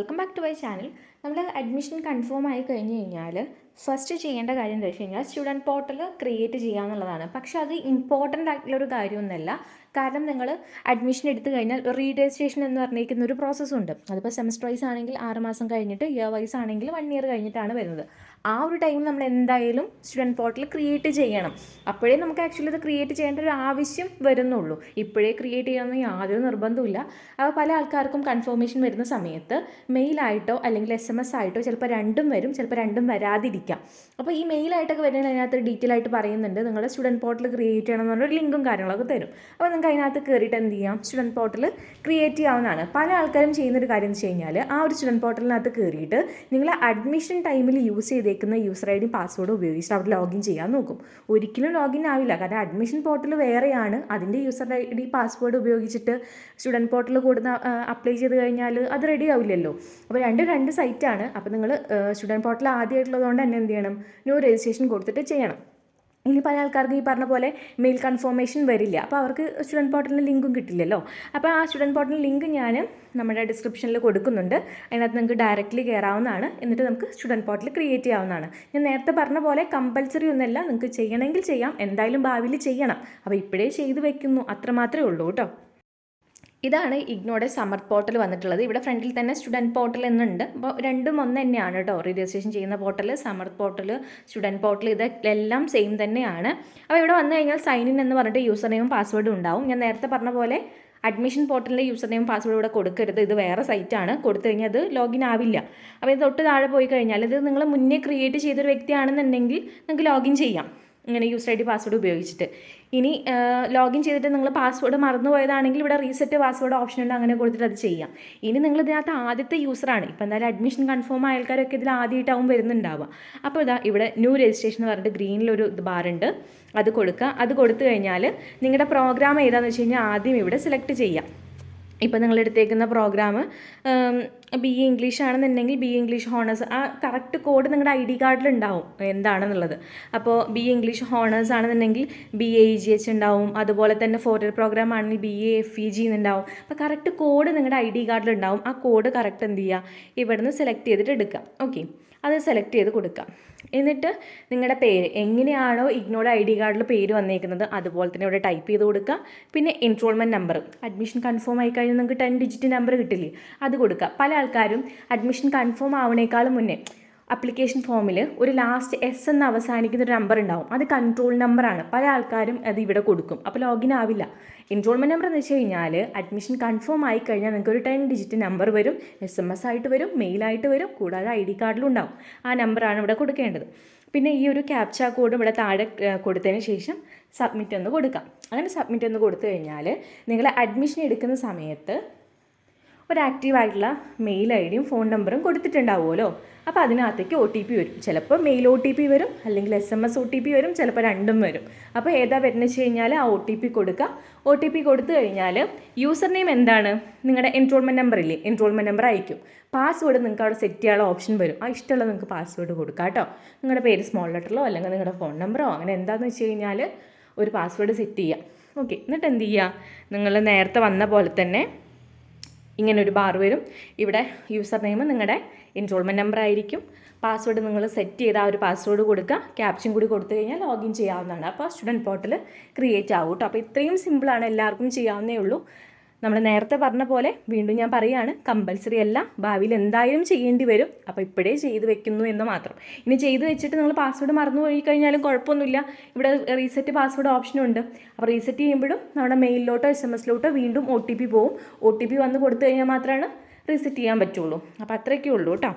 Welcome back to my channel നമ്മൾ admission confirm ആയി കഴിഞ്ഞ് കഴിഞ്ഞാൽ ഫസ്റ്റ് ചെയ്യേണ്ട കാര്യം എന്താ വെച്ച് കഴിഞ്ഞാൽ സ്റ്റുഡന്റ് പോർട്ടൽ ക്രിയേറ്റ് ചെയ്യുക എന്നുള്ളതാണ്. പക്ഷേ അത് ഇമ്പോർട്ടന്റ് ആയിട്ടുള്ള ഒരു കാര്യമൊന്നുമല്ല. കാരണം നിങ്ങൾ അഡ്മിഷൻ എടുത്തു കഴിഞ്ഞാൽ റീരജിസ്ട്രേഷൻ എന്ന് പറഞ്ഞിരിക്കുന്ന ഒരു പ്രോസസ്സുണ്ട് അതിപ്പോൾ സെമസ്റ്റർ വൈസ് ആണെങ്കിൽ ആറ് മാസം കഴിഞ്ഞിട്ട് ഇയർ വൈസ് ആണെങ്കിൽ വൺ ഇയർ കഴിഞ്ഞിട്ടാണ് വരുന്നത്. ആ ഒരു ടൈം നമ്മൾ എന്തായാലും സ്റ്റുഡന്റ് പോർട്ടൽ ക്രിയേറ്റ് ചെയ്യണം. അപ്പോഴേ നമുക്ക് ആക്ച്വലി ഇത് ക്രിയേറ്റ് ചെയ്യേണ്ട ഒരു ആവശ്യം വരുന്നുള്ളൂ. ഇപ്പോഴേ ക്രിയേറ്റ് ചെയ്യണമെന്ന് യാതൊരു നിർബന്ധമില്ല അപ്പോൾ പല ആൾക്കാർക്കും കൺഫർമേഷൻ വരുന്ന സമയത്ത് മെയിലായിട്ടോ അല്ലെങ്കിൽ എസ് എം എസ് ആയിട്ടോ ചിലപ്പോൾ രണ്ടും വരും ചിലപ്പോൾ രണ്ടും വരാതിരിക്കാം. അപ്പോൾ ഈ മെയിലായിട്ടൊക്കെ വരുന്നതിന് അതിനകത്ത് ഡീറ്റെയിൽ ആയിട്ട് പറയുന്നുണ്ട് നിങ്ങളുടെ സ്റ്റുഡന്റ് പോർട്ടൽ ക്രിയേറ്റ് ചെയ്യണം എന്ന് പറഞ്ഞൊരു ലിങ്കും കാര്യങ്ങളൊക്കെ തരും. അപ്പോൾ നിങ്ങൾക്ക് അതിനകത്ത് കയറിയിട്ട് എന്ത് ചെയ്യാം? സ്റ്റുഡന്റ് പോർട്ടൽ ക്രിയേറ്റ് ചെയ്യാവുന്നതാണ്. പല ആൾക്കാരും ചെയ്യുന്നൊരു കാര്യം എന്ന് വെച്ച് കഴിഞ്ഞാൽ ആ ഒരു സ്റ്റുഡന്റ് പോർട്ടലിനകത്ത് കയറിയിട്ട് നിങ്ങൾ അഡ്മിഷൻ ടൈമിൽ യൂസ് ചെയ്തേക്കുന്ന യൂസർ ഐ ഡി പാസ്വേഡ് ഉപയോഗിച്ചിട്ട് അവിടെ ലോഗിൻ ചെയ്യാൻ നോക്കും. ഒരിക്കലും ലോഗിൻ ആവില്ല. കാരണം അഡ്മിഷൻ പോർട്ടൽ വേറെയാണ്. അതിന്റെ യൂസർ ഐ ഡി പാസ്വേഡ് ഉപയോഗിച്ചിട്ട് സ്റ്റുഡന്റ് പോർട്ടൽ കൂടുന്ന അപ്ലൈ ചെയ്ത് കഴിഞ്ഞാൽ അത് റെഡി ആവില്ലല്ലോ. അപ്പോൾ രണ്ട് രണ്ട് സൈറ്റാണ് അപ്പോൾ നിങ്ങൾ സ്റ്റുഡന്റ് പോർട്ടൽ ആദ്യമായിട്ടുള്ളതുകൊണ്ട് തന്നെ എന്ത് ചെയ്യണം? ന്യൂ രജിസ്ട്രേഷൻ കൊടുത്തിട്ട് ചെയ്യണം. ഇനി പല ആൾക്കാർക്ക് ഈ പറഞ്ഞ പോലെ മെയിൽ കൺഫർമേഷൻ വരില്ല. അപ്പോൾ അവർക്ക് സ്റ്റുഡന്റ് പോർട്ടലിന്റെ ലിങ്കും കിട്ടില്ലല്ലോ. അപ്പോൾ ആ സ്റ്റുഡന്റ് പോർട്ടലിന്റെ ലിങ്ക് ഞാൻ നമ്മുടെ ഡിസ്ക്രിപ്ഷനിൽ കൊടുക്കുന്നുണ്ട്. അതിനകത്ത് നിങ്ങൾക്ക് ഡയറക്റ്റ്ലി കയറാവുന്നതാണ് എന്നിട്ട് നമുക്ക് സ്റ്റുഡന്റ് പോർട്ടൽ ക്രിയേറ്റ് ചെയ്യാവുന്നതാണ്. ഞാൻ നേരത്തെ പറഞ്ഞ പോലെ കമ്പൽസറി ഒന്നുമല്ല നിങ്ങൾക്ക് ചെയ്യണമെങ്കിൽ ചെയ്യാം. എന്തായാലും ഭാവിയിൽ ചെയ്യണം. അപ്പോൾ ഇപ്പോഴേ ചെയ്ത് വെക്കുന്നു. അത്രമാത്രമേ ഉള്ളൂ കേട്ടോ. ഇതാണ് ഇഗ്നോയുടെ സമ്മർ പോർട്ടൽ വന്നിട്ടുള്ളത്. ഇവിടെ ഫ്രണ്ടിൽ തന്നെ സ്റ്റുഡന്റ് പോർട്ടൽ എന്നുണ്ട്. അപ്പോൾ രണ്ടും ഒന്ന് തന്നെയാണ് കേട്ടോ. രജിസ്ട്രേഷൻ ചെയ്യുന്ന portal summer portal student portal ഇതെല്ലാം സെയിം തന്നെയാണ്. അപ്പോൾ ഇവിടെ വന്നു കഴിഞ്ഞാൽ സൈൻ ഇൻ എന്ന് പറഞ്ഞിട്ട് യൂസർ നെയിമും പാസ്വേഡും ഉണ്ടാവും. ഞാൻ നേരത്തെ പറഞ്ഞ പോലെ അഡ്മിഷൻ പോർട്ടലിലെ യൂസർ നെയിം പാസ്വേഡ് ഇവിടെ കൊടുക്കരുത്. ഇത് വേറെ സൈറ്റാണ് കൊടുത്തു കഴിഞ്ഞാൽ അത് ലോഗിൻ ആവില്ല. അപ്പോൾ ഇത് തൊട്ട് താഴെ പോയി കഴിഞ്ഞാൽ ഇത് നിങ്ങൾ മുന്നേ ക്രിയേറ്റ് ചെയ്തൊരു വ്യക്തിയാണെന്നുണ്ടെങ്കിൽ നിങ്ങൾക്ക് ലോഗിൻ ചെയ്യാം. ഇങ്ങനെ യൂസർ ഐ ഡി പാസ്വേഡ് ഉപയോഗിച്ചിട്ട്. ഇനി ലോഗിൻ ചെയ്തിട്ട് നിങ്ങൾ പാസ്വേഡ് മറന്നുപോയതാണെങ്കിൽ ഇവിടെ റീസെറ്റ് പാസ്വേഡ് ഓപ്ഷൻ ഉണ്ട് അങ്ങനെ കൊടുത്തിട്ട് അത് ചെയ്യാം. ഇനി നിങ്ങൾ ഇതിനകത്ത് ആദ്യത്തെ യൂസറാണ്. ഇപ്പോൾ എന്തായാലും അഡ്മിഷൻ കൺഫേം ആയ ആൾക്കാരൊക്കെ ഇതിൽ ആദ്യമായിട്ടാവും വരുന്നുണ്ടാവുക. അപ്പോൾ ഇതാ ഇവിടെ ന്യൂ രജിസ്ട്രേഷൻ എന്ന് പറഞ്ഞിട്ട് ഗ്രീനിലൊരു ബാർ ഉണ്ട്. അത് കൊടുക്കുക. അത് കൊടുത്തു കഴിഞ്ഞാൽ നിങ്ങളുടെ പ്രോഗ്രാം ഏതാണെന്ന് വെച്ച് കഴിഞ്ഞാൽ ആദ്യം ഇവിടെ സെലക്ട് ചെയ്യാം. ഇപ്പോൾ നിങ്ങൾ എടുത്തേക്കുന്ന പ്രോഗ്രാം ബി ഇ ഇംഗ്ലീഷ് ആണെന്നുണ്ടെങ്കിൽ ബി ഇംഗ്ലീഷ് ഹോണേഴ്സ് ആ കറക്റ്റ് കോഡ് നിങ്ങളുടെ ഐ ഡി കാർഡിൽ ഉണ്ടാവും എന്താണെന്നുള്ളത്. അപ്പോൾ ബി ഇംഗ്ലീഷ് ഹോണേഴ്സ് ആണെന്നുണ്ടെങ്കിൽ B A E G H ഉണ്ടാവും അതുപോലെ തന്നെ ഫോർ ഇയർ പ്രോഗ്രാം ആണെങ്കിൽ B A F E G എന്നുണ്ടാവും അപ്പോൾ കറക്റ്റ് കോഡ് നിങ്ങളുടെ ഐ ഡി കാർഡിൽ ഉണ്ടാവും ആ കോഡ് കറക്റ്റ് എന്ത് ചെയ്യുക ഇവിടുന്ന് സെലക്ട് ചെയ്തിട്ട് എടുക്കുക ഓക്കെ അത് സെലക്ട് ചെയ്ത് കൊടുക്കാം എന്നിട്ട് നിങ്ങളുടെ പേര് എങ്ങനെയാണോ ഇഗ്നോയുടെ ഐ ഡി കാർഡിൽ പേര് വന്നേക്കുന്നത് അതുപോലെ തന്നെ ഇവിടെ ടൈപ്പ് ചെയ്ത് കൊടുക്കുക. പിന്നെ എൻറോൾമെന്റ് നമ്പർ അഡ്മിഷൻ കൺഫേം ആയി കഴിഞ്ഞാൽ നിങ്ങൾക്ക് ടെൻ ഡിജിറ്റ് നമ്പർ കിട്ടില്ലേ? അത് കൊടുക്കുക. പല ആൾക്കാരും അഡ്മിഷൻ കൺഫേം ആവണേക്കാളും മുന്നേ അപ്ലിക്കേഷൻ ഫോമിൽ ഒരു ലാസ്റ്റ് എസ് എന്ന് അവസാനിക്കുന്ന ഒരു നമ്പർ ഉണ്ടാവും. അത് കൺട്രോൾ നമ്പറാണ് പല ആൾക്കാരും അത് ഇവിടെ കൊടുക്കും. അപ്പോൾ ലോഗിൻ ആവില്ല. എൻറോൾമെന്റ് നമ്പർ എന്ന് വെച്ച് കഴിഞ്ഞാൽ അഡ്മിഷൻ കൺഫേം ആയി കഴിഞ്ഞാൽ നിങ്ങൾക്ക് ഒരു ടെൻ ഡിജിറ്റ് നമ്പർ വരും എസ് എം എസ് ആയിട്ട് വരും മെയിലായിട്ട് വരും കൂടാതെ ഐ ഡി കാർഡിലും ഉണ്ടാവും. ആ നമ്പറാണ് ഇവിടെ കൊടുക്കേണ്ടത്. പിന്നെ ഈ ഒരു ക്യാപ്ച കോഡ് ഇവിടെ താഴെ കൊടുത്തതിന് ശേഷം സബ്മിറ്റ് എന്ന് കൊടുക്കാം. അങ്ങനെ സബ്മിറ്റ് എന്ന് കൊടുത്തു കഴിഞ്ഞാൽ നിങ്ങൾ അഡ്മിഷൻ എടുക്കുന്ന സമയത്ത് ഒരു ആക്റ്റീവായിട്ടുള്ള മെയിൽ ഐ ഡിയും ഫോൺ നമ്പറും കൊടുത്തിട്ടുണ്ടാവുമല്ലോ. അപ്പോൾ അതിനകത്തേക്ക് ഒ ടി പി വരും. ചിലപ്പോൾ മെയിൽ ഒ ടി പി വരും അല്ലെങ്കിൽ S M S O T P വരും ചിലപ്പോൾ രണ്ടും വരും. അപ്പോൾ ഏതാ വരുന്നത് വെച്ച് കഴിഞ്ഞാൽ ആ ഒ ടി പി കൊടുക്കുക. ഒ ടി പി കൊടുത്തു കഴിഞ്ഞാൽ യൂസർ നെയിം എന്താണ്? നിങ്ങളുടെ എൻറോൾമെന്റ് നമ്പർ ഇല്ലേ? എൻറോൾമെന്റ് നമ്പർ അയക്കും പാസ്വേഡ് നിങ്ങൾക്ക് അവിടെ സെറ്റ് ചെയ്യാനുള്ള ഓപ്ഷൻ വരും. ആ ഇഷ്ടമുള്ള നിങ്ങൾക്ക് പാസ്വേഡ് കൊടുക്കുക കേട്ടോ. നിങ്ങളുടെ പേര് സ്മോൾ ലെറ്ററിലോ അല്ലെങ്കിൽ നിങ്ങളുടെ ഫോൺ നമ്പറോ അങ്ങനെ എന്താണെന്ന് വെച്ച് കഴിഞ്ഞാൽ ഒരു പാസ്വേഡ് സെറ്റ് ചെയ്യാം. ഓക്കെ എന്നിട്ട് എന്ത് ചെയ്യുക നിങ്ങൾ നേരത്തെ വന്ന പോലെ തന്നെ ഇങ്ങനെ ഒരു ബാർ വരും. ഇവിടെ യൂസർ നെയിം നിങ്ങളുടെ എൻറോൾമെന്റ് നമ്പർ ആയിരിക്കും. പാസ്വേഡ് നിങ്ങൾ സെറ്റ് ചെയ്ത് ആ ഒരു പാസ്വേഡ് കൊടുക്കുക. ക്യാപ്ഷൻ കൂടി കൊടുത്തു കഴിഞ്ഞാൽ ലോഗിൻ ചെയ്യാവുന്നതാണ്. അപ്പോൾ സ്റ്റുഡന്റ് പോർട്ടൽ ക്രിയേറ്റ് ആവും കേട്ടോ അപ്പോൾ ഇത്രയും സിമ്പിളാണ് എല്ലാവർക്കും ചെയ്യാവുന്നേ ഉള്ളൂ. നമ്മൾ നേരത്തെ പറഞ്ഞ പോലെ വീണ്ടും ഞാൻ പറയുകയാണ് കമ്പൽസറി അല്ല ഭാവിയിൽ എന്തായാലും ചെയ്യേണ്ടി വരും. അപ്പോൾ ഇപ്പോഴേ ചെയ്ത് വെക്കുന്നു എന്ന് മാത്രം. ഇനി ചെയ്ത് വെച്ചിട്ട് നിങ്ങൾ പാസ്വേഡ് മറന്നു പോയി കഴിഞ്ഞാലും കുഴപ്പമൊന്നുമില്ല. ഇവിടെ റീസെറ്റ് പാസ്വേഡ് ഓപ്ഷനും ഉണ്ട്. അപ്പോൾ റീസെറ്റ് ചെയ്യുമ്പോഴും നമ്മുടെ മെയിലിലോട്ടോ എസ് എം എസിലോട്ടോ വീണ്ടും ഒ ടി പി പോവും. ഒ ടി പി വന്ന് കൊടുത്തു കഴിഞ്ഞാൽ മാത്രമാണ് റീസെറ്റ് ചെയ്യാൻ പറ്റുള്ളൂ. അപ്പോൾ അത്രയൊക്കെ ഉള്ളൂ കേട്ടോ.